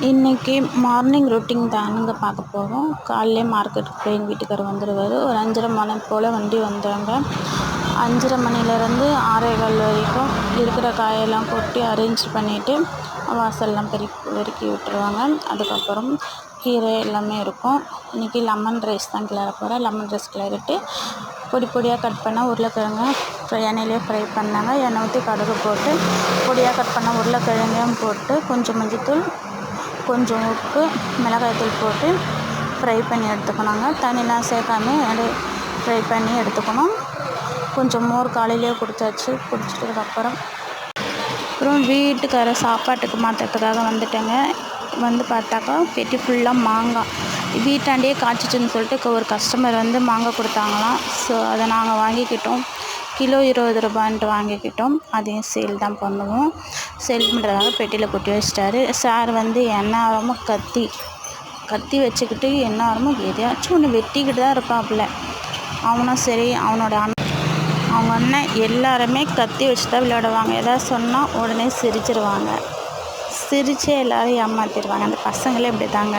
இன்றைக்கி morning routine தானுங்க பார்க்க போகிறோம் காலையிலே மார்க்கெட்டுக்கு போய் எங்கள் வீட்டுக்காரர் வந்துடுவார் ஒரு அஞ்சரை மணி போல் வண்டி வந்துடுங்க அஞ்சரை மணிலேருந்து ஆறேகால் வரைக்கும் இருக்கிற காயெல்லாம் கொட்டி அரேஞ்ச் பண்ணிவிட்டு வாசல்லாம் பெருக்கி பெருக்கி விட்டுருவாங்க. அதுக்கப்புறம் கீரை எல்லாமே இருக்கும். இன்றைக்கி லெமன் ரைஸ் தான் கிளற போகிறேன் லெமன் ரைஸ் கிளறிட்டு பொடி பொடியாக கட் பண்ணால் உருளைக்கிழங்கு ஃப்ரை எண்ணெயிலே ஃப்ரை பண்ணாங்க. எண்ணெய் ஊற்றி கடுகு போட்டு பொடியாக கட் பண்ணால் உருளைக்கிழங்கையும் போட்டு கொஞ்சம் மஞ்சத்தூள் கொஞ்சம் உப்பு மிளகாய்த்தூள் போட்டு ஃப்ரை பண்ணி எடுத்துக்கணுங்க தண்ணிலாம் சேர்க்காம அப்படியே ஃப்ரை பண்ணி எடுத்துக்கணும். கொஞ்சம் மோர் காலையிலேயே குடிச்சாச்சு குடிச்சிட்டதுக்கப்புறம் அப்புறம். வீட்டுக்கார சாப்பாட்டுக்கு மாற்றுறதுக்காக வந்துட்டேங்க. வந்து பார்த்தாக்கா பெட்டி ஃபுல்லாக மாங்காய். வீட்டாண்டே காய்ச்சிச்சுன்னு சொல்லிட்டு ஒரு கஸ்டமர் வந்து மாங்காய் கொடுத்தாங்களாம். ஸோ அதை நாங்கள் வாங்கிக்கிட்டோம். கிலோ இருபது ரூபான்ட்டு வாங்கிக்கிட்டோம். அதையும் சேல் தான் பண்ணுவோம். சேல் பண்ணுறதுக்காக பெட்டியில் கொட்டி வச்சிட்டாரு. சார் வந்து எந்நேரமும் கத்தி கத்தி வச்சுக்கிட்டு எந்நேரமும் எதையாச்சும் ஒன்று வெட்டிக்கிட்டு தான் இருப்பாப்புல. அவனும் சரி அவனோட அண்ணன் அவங்க அண்ணன் எல்லாருமே கத்தி வச்சு தான் விளையாடுவாங்க. எதாவது சொன்னால் உடனே சிரிச்சிருவாங்க. சிரிச்சே எல்லோரும் ஏமாற்றிடுவாங்க அந்த பசங்களே இப்படி தாங்க